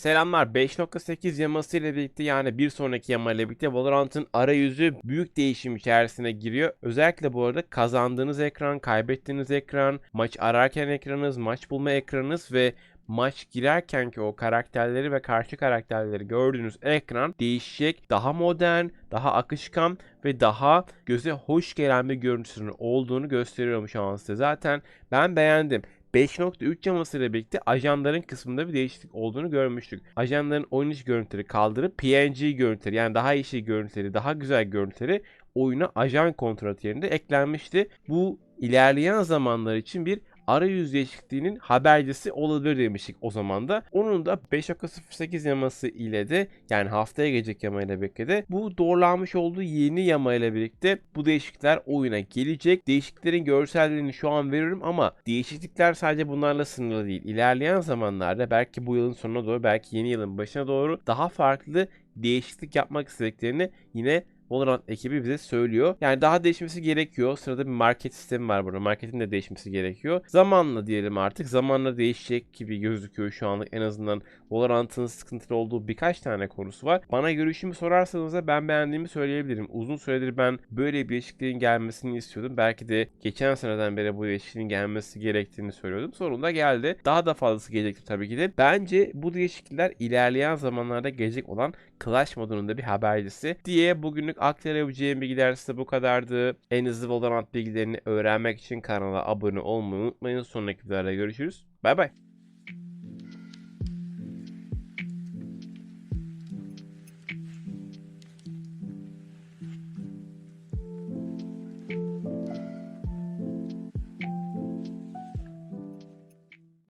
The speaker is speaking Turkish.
Selamlar 5.8 yaması ile birlikte yani bir sonraki yama ile birlikte Valorant'ın arayüzü büyük değişim içerisine giriyor. Özellikle bu arada kazandığınız ekran, kaybettiğiniz ekran, maç ararken ekranınız, maç bulma ekranınız ve maç girerken ki o karakterleri ve karşı karakterleri gördüğünüz ekran değişecek. Daha modern, daha akışkan ve daha göze hoş gelen bir görüntüsünün olduğunu gösteriyormuş şu an size. Zaten ben beğendim. 5.3 yamasıyla birlikte ajanların kısmında bir değişiklik olduğunu görmüştük. Ajanların içi görüntüleri kaldırıp PNG görüntüleri yani daha iyi görüntüleri, daha güzel görüntüleri oyuna ajan kontratı yerinde eklenmişti. Bu ilerleyen zamanlar için bir arayüz değişikliğinin habercisi olabilir demiştik o zaman da. Onun da 5.08 yaması ile de yani haftaya gelecek yama ile birlikte de bu doğrulanmış olduğu yeni yama ile birlikte bu değişiklikler oyuna gelecek. Değişikliklerin görsellerini şu an veriyorum ama değişiklikler sadece bunlarla sınırlı değil. İlerleyen zamanlarda belki bu yılın sonuna doğru belki yeni yılın başına doğru daha farklı değişiklik yapmak istediklerini yine Valorant ekibi bize söylüyor. Yani daha değişmesi gerekiyor. Sırada bir market sistemi var burada. Marketin de değişmesi gerekiyor. Zamanla diyelim artık. Zamanla değişecek gibi gözüküyor şu anlık. En azından Valorant'ın sıkıntılı olduğu birkaç tane konusu var. Bana görüşümü sorarsanız da ben beğendiğimi söyleyebilirim. Uzun süredir ben böyle bir değişikliğin gelmesini istiyordum. Belki de geçen seneden beri bu değişikliğin gelmesi gerektiğini söylüyordum. Sonunda geldi. Daha da fazlası gelecektir tabii ki de. Bence bu değişiklikler ilerleyen zamanlarda gelecek olan Clash modunun da bir habercisi diye bugünlük aktarabileceğim bilgiler size bu kadardı. En hızlı Valorant bilgilerini öğrenmek için kanala abone olmayı unutmayın. Sonraki videolarda görüşürüz. Bay bay.